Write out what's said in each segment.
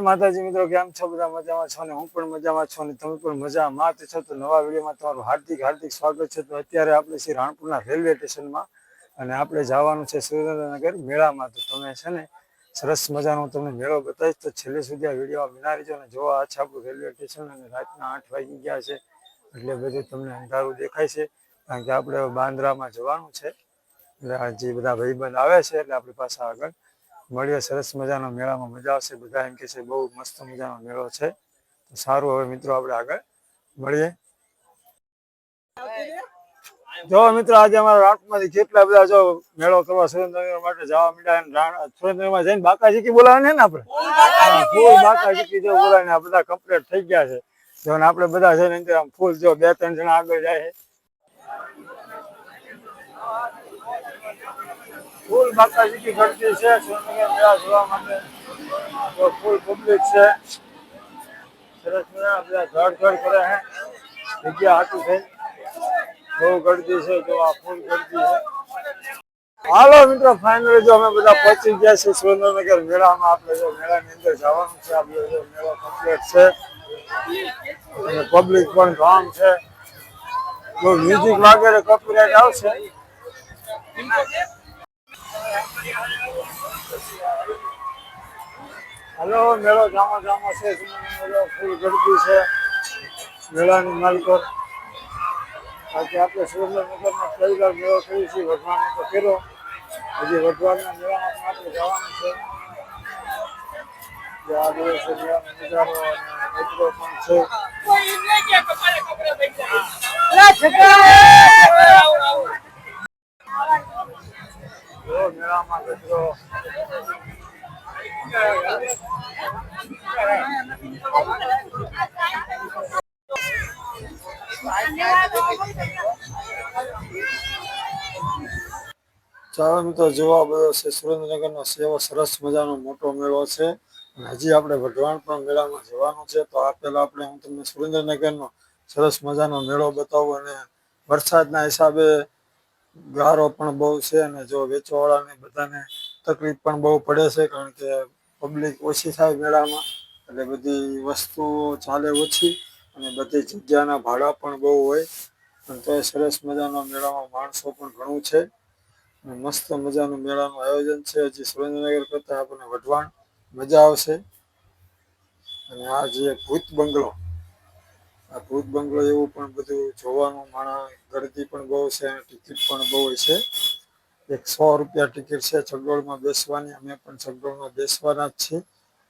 માતાજી મિત્રો, કેમ છો? બધા મજામાં છો ને? હું પણ મજામાં છું ને તમે પણ મજામાં? છો તો નવા વિડીયોમાં તમારું હાર્દિક હાર્દિક સ્વાગત છે. તો અત્યારે આપણે શ્રી રાણપુરના રેલવે સ્ટેશનમાં અને આપણે જવાનું છે સુરેન્દ્રનગર મેળામાં. તો તમે છે ને, સરસ મજાનો તમને મેળો બતાવીશ. તો છેલ્લે સુધી આ વિડીયોમાં બના રહેજો જોવા. આ છે રેલવે સ્ટેશન અને રાતના આઠ વાગી ગયા છે એટલે બધું તમને અંધારું દેખાય છે. કારણ કે આપણે બાંદ્રામાં જવાનું છે. એટલે જે બધા ભાઈબંધ આવે છે એટલે આપણી પાસે આગળ મળીએ સરસ મજાનો મેળામાં મજા આવશે. બધા એમ કે છે બહુ મસ્ત મજાનો મેળો છે. તો સારું હવે મિત્રો આપણે આગળ મળીએ. જો મિત્રો આજે અમારા રાતમાંથી કેટલા બધા જો મેળો કરવા સુરેન્દ્રનગર માટે જવા રાણ- સુરેન્દ્રનગરમાં જઈને બાકાજીકી બોલાવે ને આપણે? ફૂલ બાકાજી કી જો બોલાવે આ બધા કમ્પ્લીટ થઈ ગયા છે. જો ને આપણે બધા છે ને અંદર આમ ફૂલ જો બે ત્રણ જણા આગળ જાય છે. ફૂલ બાકાજીકી ગળતી છે સુરેન્દ્રનગર મેળા જોવા માટે તો ફૂલ પબ્લિક છે સરસ મજા બધા ધડ ધડ કરે છે જગ્યા હાટું થઈ બહુ ગળદી છે જો આ ફૂલ ગળદી છે હાલો મિત્રો ફાઇનલી જો અમે બધા પહોંચી ગયા છે સુરેન્દ્રનગર મેળામાં આપણે જો મેળાની અંદર જવાનું છે આપણે જો મેળો કમ્પ્લીટ છે અને પબ્લિક પણ ગામ છે જો મ્યુઝિક વાગે તો કોપીરાઇટ આવશે હલો મેળો જામો જામો છે મેળો ફૂલ ગરબી છે મેળાની માલિકો બાકી આપણે સુરેન્દ્રનગરમાં પહેલી વાર મેળો કર્યો છે વઢવાનો તો કર્યો હજી વઢવાના મેળામાં પણ આપણે જવાનું છે. જે આ દિવસે મેળાનો નજારો અને મિત્રો પણ છે. ચાલો મિત્રો, જોવા બધો છે સુરેન્દ્રનગરનો સેવો સરસ મજાનો મોટો મેળો છે. હજી આપણે વઢવાણ પણ મેળામાં જવાનું છે. તો આ પહેલા આપણે હું તમને સુરેન્દ્રનગરનો સરસ મજાનો મેળો બતાવું અને વરસાદના હિસાબે ગારો પણ બહુ છે અને જો વેચવાવાળાને બધાને તકલીફ પણ બહુ પડે છે કારણ કે પબ્લિક ઓછી થાય મેળામાં, એટલે બધી વસ્તુઓ ચાલે ઓછી અને બધી જગ્યાના ભાડા પણ બહુ હોય. અને તો સરસ મજાનો મેળામાં માણસો પણ ઘણું છે. અને મસ્ત મજાનું મેળાનું આયોજન છે. હજી સુરેન્દ્રનગર કરતાં આપણને વઢવાણ મજા આવશે. અને આ જે ભૂત બંગલો આ ભૂત બંગલો એવું પણ બધું જોવાનું માણા ગળદી પણ બહુ છે અને ટિકિટ પણ બહુ છે. એક સો રૂપિયા ટિકિટ છે ચગોળમાં બેસવાની, અમે પણ ચગડોળમાં બેસવાના જ છીએ.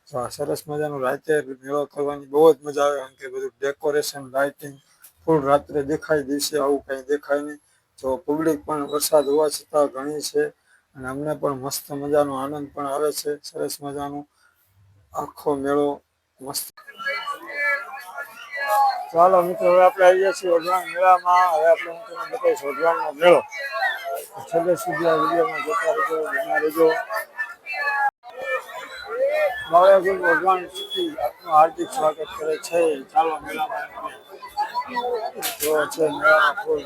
તો આ સરસ મજાનો રાતે મેળો કરવાની બહુ જ મજા આવે, કારણ કે બધું ડેકોરેશન લાઇટિંગ ફૂલ રાત્રે દેખાય, દિવસે આવું કંઈ દેખાય નહીં. તો પબ્લિક પણ વરસાદ હોવા છતાં ઘણી છે અને અમને પણ મસ્ત મજાનો આનંદ પણ આવે છે, સરસ મજાનો આખો મેળો મસ્ત ચાલો મિત્રો, હવે આપણે આવી ગયા છીએ વઢવાણ મેળામાં. હવે આપણે હું તમને બતાવીશ વઢવાણનો મેળો. છેલ્લે સુધી આ વિડીયોમાં જોતા રહેજો બના રહેજો. ભગવાન હાર્દિક સ્વાગત કરે છે. ચાલો મેળામાં છે મેળામાં ફૂલ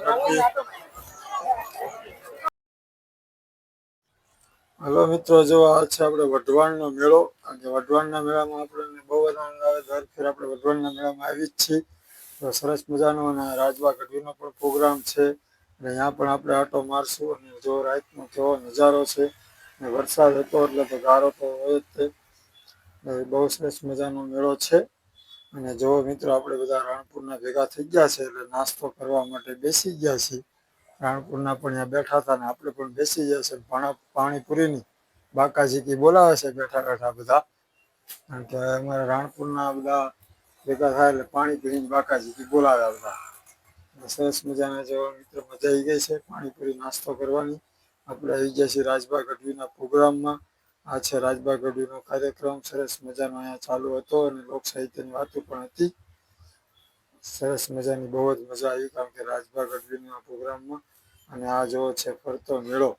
મિત્રો, જો છે આપણે વઢવાણનો મેળો. કે વઢવાણના મેળામાં આપણને બહુ આનંદ આવે દર ફેર આપણે વઢવાણના મેળામાં આવી જ છીએ. સરસ મજાનો અને રાજવા ગઢવીનો પણ પ્રોગ્રામ છે. અને અહીંયા પણ આપણે આટો મારશું અને જો રાતનો કેવો નજારો છે અને વરસાદ હતો એટલે તો ગારો તો હોય જ તે. બહુ સરસ મજાનો મેળો છે. અને જો મિત્રો આપણે બધા રાણપુરના ભેગા થઈ ગયા છે એટલે નાસ્તો કરવા માટે બેસી ગયા છીએ. રાણપુરના પણ અહીંયા બેઠા હતા ને આપણે પણ બેસી ગયા છે પાણા, પાણીપુરીની બાકાજીથી બોલાવે છે બેઠા બેઠા બધા. કારણ કે અમારા રાણપુરના બધા ભેગા થાય એટલે પાણી પીને બાકાજીકી બોલાવ્યા બધા સરસ મજાના જો મિત્રો મજા આવી ગઈ છે પાણીપુરી નાસ્તો કરવાની. આપણે આવી ગયા છીએ રાજબા ગઢવીના પ્રોગ્રામમાં. આ છે રાજબા ગઢવીનો કાર્યક્રમ. સરસ મજાનો અહીંયા ચાલુ હતો અને લોક સાહિત્યની વાતો પણ હતી. સરસ મજાની બહુ જ મજા આવી કારણ કે રાજબા ગઢવીના પ્રોગ્રામમાં. અને આ જેવો છે ફરતો મેળો.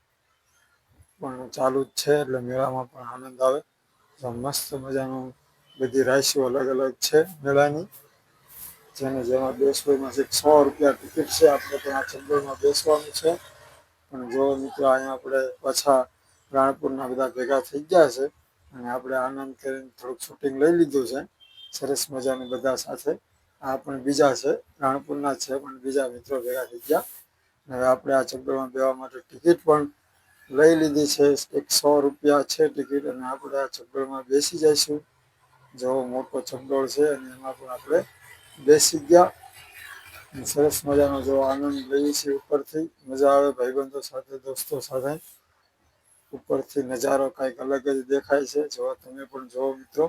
પણ ચાલુ જ છે એટલે મેળામાં પણ આનંદ આવે. મસ્ત મજાનું બધી રાશિઓ અલગ અલગ છે મેળાની. જેને જેમાં બેસવામાં છે સો રૂપિયા ટિકિટ છે. આપણે ત્યાં ચંદોમાં બેસવાનું છે. પણ જો મિત્રો અહીંયા આપણે પાછા રાણપુરના બધા ભેગા થઈ ગયા છે અને આપણે આનંદ કરીને થોડુંક શૂટિંગ લઈ લીધું છે. સરસ મજાની બધા સાથે. આ પણ બીજા છે. રાણપુરના છે પણ બીજા મિત્રો ભેગા થઈ ગયા. હવે આપણે આ ચકડોળમાં બેવા માટે ટિકિટ પણ લઈ લીધી છે. એક સો રૂપિયા છે ટિકિટ અને આપણે આ ચકડોળમાં બેસી જઈશું. જેવો મોટો ચંડોળ છે અને એમાં પણ આપણે બેસી ગયા. સરસ મજાનો જો આનંદ લઈએ છીએ ઉપરથી. મજા આવે ભાઈબંધો સાથે, દોસ્તો સાથે. ઉપરથી નજારો કંઈક અલગ જ દેખાય છે. જો તમે પણ જોવો મિત્રો.